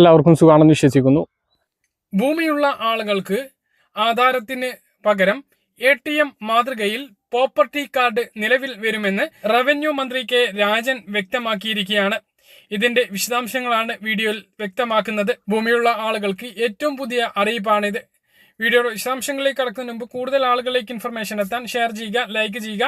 എല്ലാവർക്കും സുഖമാണെന്ന് വിശ്വസിക്കുന്നു. ഭൂമിയുള്ള ആളുകൾക്ക് ആധാരത്തിന് പകരം എ ടി എം മാതൃകയിൽ പ്രോപ്പർട്ടി കാർഡ് നിലവിൽ വരുമെന്ന് റവന്യൂ മന്ത്രി കെ രാജൻ വ്യക്തമാക്കിയിരിക്കുകയാണ്. ഇതിന്റെ വിശദാംശങ്ങളാണ് വീഡിയോയിൽ വ്യക്തമാക്കുന്നത്. ഭൂമിയുള്ള ആളുകൾക്ക് ഏറ്റവും പുതിയ അറിയിപ്പാണിത്. വീഡിയോയുടെ വിശദാംശങ്ങളിലേക്ക് കടക്കുന്നതിന് മുമ്പ് കൂടുതൽ ആളുകളിലേക്ക് ഇൻഫർമേഷൻ എത്താൻ ഷെയർ ചെയ്യുക ലൈക്ക് ചെയ്യുക.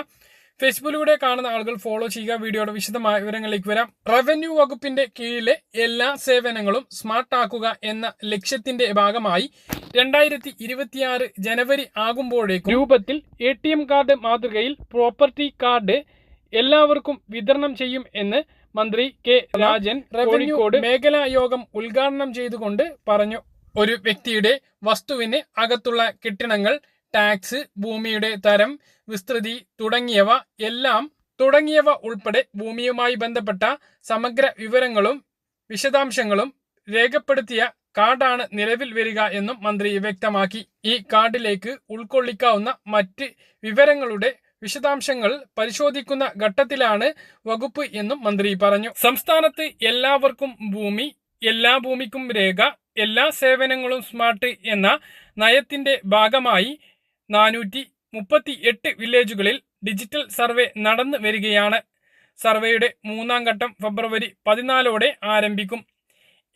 ഫേസ്ബുക്കിലൂടെ കാണുന്ന ആളുകൾ ഫോളോ ചെയ്യുക. വീഡിയോയുടെ വിശദമായ വിവരങ്ങളിലേക്ക് വരാം. റവന്യൂ വകുപ്പിന്റെ കീഴിലെ എല്ലാ സേവനങ്ങളും സ്മാർട്ട് ആക്കുക എന്ന ലക്ഷ്യത്തിന്റെ ഭാഗമായി രണ്ടായിരത്തി ഇരുപത്തിയാറ് ജനുവരി ആകുമ്പോഴേക്കും രൂപത്തിൽ എ ടി എം കാർഡ് മാതൃകയിൽ പ്രോപ്പർട്ടി കാർഡ് എല്ലാവർക്കും വിതരണം ചെയ്യും എന്ന് മന്ത്രി കെ രാജൻ റവന്യൂ മേഖലാ യോഗം ഉദ്ഘാടനം ചെയ്തുകൊണ്ട് പറഞ്ഞു. ഒരു വ്യക്തിയുടെ വസ്തുവിന് അകത്തുള്ള കെട്ടിടങ്ങൾ ടാക്സ് ഭൂമിയുടെ തരം വിസ്തൃതി തുടങ്ങിയവ എല്ലാം തുടങ്ങിയവ ഉൾപ്പെടെ ഭൂമിയുമായി ബന്ധപ്പെട്ട സമഗ്ര വിവരങ്ങളും വിശദാംശങ്ങളും രേഖപ്പെടുത്തിയ കാർഡാണ് നിലവിൽ വരിക എന്നും മന്ത്രി വ്യക്തമാക്കി. ഈ കാർഡിലേക്ക് ഉൾക്കൊള്ളിക്കാവുന്ന മറ്റ് വിവരങ്ങളുടെ വിശദാംശങ്ങൾ പരിശോധിക്കുന്ന ഘട്ടത്തിലാണ് വകുപ്പ് എന്നും മന്ത്രി പറഞ്ഞു. സംസ്ഥാനത്ത് എല്ലാവർക്കും ഭൂമി എല്ലാ ഭൂമിക്കും രേഖ എല്ലാ സേവനങ്ങളും സ്മാർട്ട് എന്ന നയത്തിന്റെ ഭാഗമായി നാനൂറ്റി മുപ്പത്തി എട്ട് വില്ലേജുകളിൽ ഡിജിറ്റൽ സർവേ നടന്നു വരികയാണ്. സർവേയുടെ മൂന്നാം ഘട്ടം ഫെബ്രുവരി പതിനാലോടെ ആരംഭിക്കും.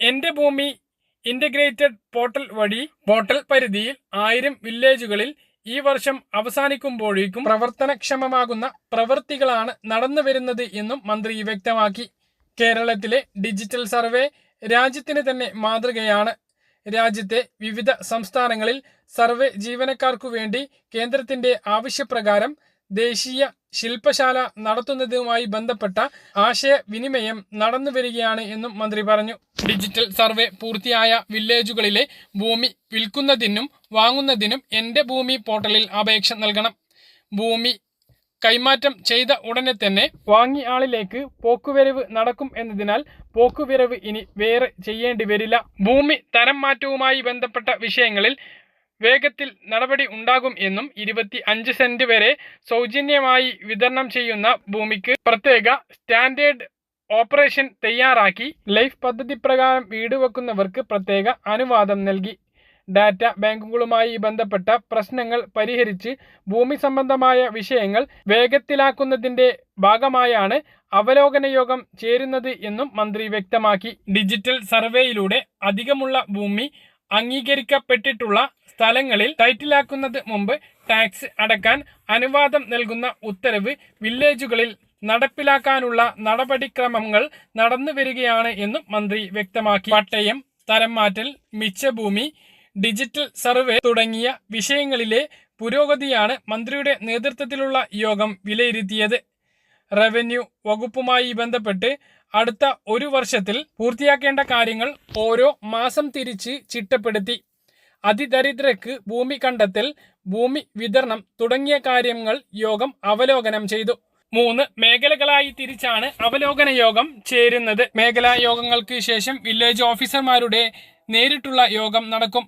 എന്റെ ഭൂമി ഇന്റഗ്രേറ്റഡ് പോർട്ടൽ വഴി പോർട്ടൽ പരിധിയിൽ ആയിരം വില്ലേജുകളിൽ ഈ വർഷം അവസാനിക്കുമ്പോഴേക്കും പ്രവർത്തനക്ഷമമാകുന്ന പ്രവൃത്തികളാണ് നടന്നു വരുന്നത് എന്നും മന്ത്രി വ്യക്തമാക്കി. കേരളത്തിലെ ഡിജിറ്റൽ സർവേ രാജ്യത്തിന് തന്നെ മാതൃകയാണ്. രാജ്യത്തെ വിവിധ സംസ്ഥാനങ്ങളിൽ സർവേ ജീവനക്കാർക്കു വേണ്ടി കേന്ദ്രത്തിന്റെ ആവശ്യപ്രകാരം ദേശീയ ശില്പശാല നടത്തുന്നതുമായി ബന്ധപ്പെട്ട ആശയവിനിമയം നടന്നു വരികയാണ് എന്നും മന്ത്രി പറഞ്ഞു. ഡിജിറ്റൽ സർവേ പൂർത്തിയായ വില്ലേജുകളിലെ ഭൂമി വിൽക്കുന്നതിനും വാങ്ങുന്നതിനും എന്റെ ഭൂമി പോർട്ടലിൽ അപേക്ഷ നൽകണം. ഭൂമി കൈമാറ്റം ചെയ്ത ഉടനെ തന്നെ വാങ്ങി ആളിലേക്ക് പോക്കുവരവ് നടക്കും എന്നതിനാൽ പോക്കുവരവ് ഇനി വേറെ ചെയ്യേണ്ടി വരില്ല. ഭൂമി തരം മാറ്റവുമായി ബന്ധപ്പെട്ട വിഷയങ്ങളിൽ വേഗത്തിൽ നടപടി ഉണ്ടാകും എന്നും ഇരുപത്തി അഞ്ച് സെന്റ് വരെ സൗജന്യമായി വിതരണം ചെയ്യുന്ന ഭൂമിക്ക് പ്രത്യേക സ്റ്റാൻഡേർഡ് ഓപ്പറേഷൻ തയ്യാറാക്കി. ലൈഫ് പദ്ധതി പ്രകാരം വീട് വെക്കുന്നവർക്ക് പ്രത്യേക അനുവാദം നൽകി. ഡാറ്റ ബാങ്കുകളുമായി ബന്ധപ്പെട്ട പ്രശ്നങ്ങൾ പരിഹരിച്ച് ഭൂമി സംബന്ധമായ വിഷയങ്ങൾ വേഗത്തിലാക്കുന്നതിന്റെ ഭാഗമായാണ് അവലോകന യോഗം ചേരുന്നത് എന്നും മന്ത്രി വ്യക്തമാക്കി. ഡിജിറ്റൽ സർവേയിലൂടെ അധികമുള്ള ഭൂമി അംഗീകരിക്കപ്പെട്ടിട്ടുള്ള സ്ഥലങ്ങളിൽ ടൈറ്റിലാക്കുന്നത് മുമ്പ് ടാക്സ് അടക്കാൻ അനുവാദം നൽകുന്ന ഉത്തരവ് വില്ലേജുകളിൽ നടപ്പിലാക്കാനുള്ള നടപടിക്രമങ്ങൾ നടന്നു വരികയാണ് എന്നും മന്ത്രി വ്യക്തമാക്കി. പട്ടയം തരം മാറ്റൽ മിച്ചഭൂമി ഡിജിറ്റൽ സർവേ തുടങ്ങിയ വിഷയങ്ങളിലെ പുരോഗതിയാണ് മന്ത്രിയുടെ നേതൃത്വത്തിലുള്ള യോഗം വിലയിരുത്തിയത്. റവന്യൂ വകുപ്പുമായി ബന്ധപ്പെട്ട് അടുത്ത ഒരു വർഷത്തിൽ പൂർത്തിയാക്കേണ്ട കാര്യങ്ങൾ ഓരോ മാസം തിരിച്ച് ചിട്ടപ്പെടുത്തി. അതിദരിദ്രക്ക് ഭൂമി കണ്ടെത്തൽ ഭൂമി വിതരണം തുടങ്ങിയ കാര്യങ്ങൾ യോഗം അവലോകനം ചെയ്തു. മൂന്ന് മേഖലകളായി തിരിച്ചാണ് അവലോകന യോഗം ചേരുന്നത്. മേഖലാ യോഗങ്ങൾക്ക് ശേഷം വില്ലേജ് ഓഫീസർമാരുടെ നേരിട്ടുള്ള യോഗം നടക്കും.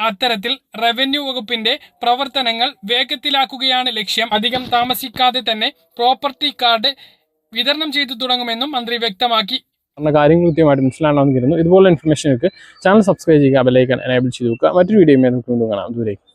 അത്തരത്തിൽ റവന്യൂ വകുപ്പിന്റെ പ്രവർത്തനങ്ങൾ വേഗത്തിലാക്കുകയാണ് ലക്ഷ്യം. അധികം താമസിക്കാതെ തന്നെ പ്രോപ്പർട്ടി കാർഡ് വിതരണം ചെയ്തു തുടങ്ങുമെന്നും മന്ത്രി വ്യക്തമാക്കി. കാര്യങ്ങൾ കൃത്യമായിട്ട് മനസ്സിലാണെന്ന് ഇതുപോലെ ഇൻഫർമേഷനൊക്കെ ചാനൽ സബ്സ്ക്രൈബ് ചെയ്യുക ബെല്ലൈക്കൻ എനേബിൾ ചെയ്ത് വെക്കുക. മറ്റൊരു വീഡിയോ നമുക്ക് കാണാം. ദൂരേക്ക്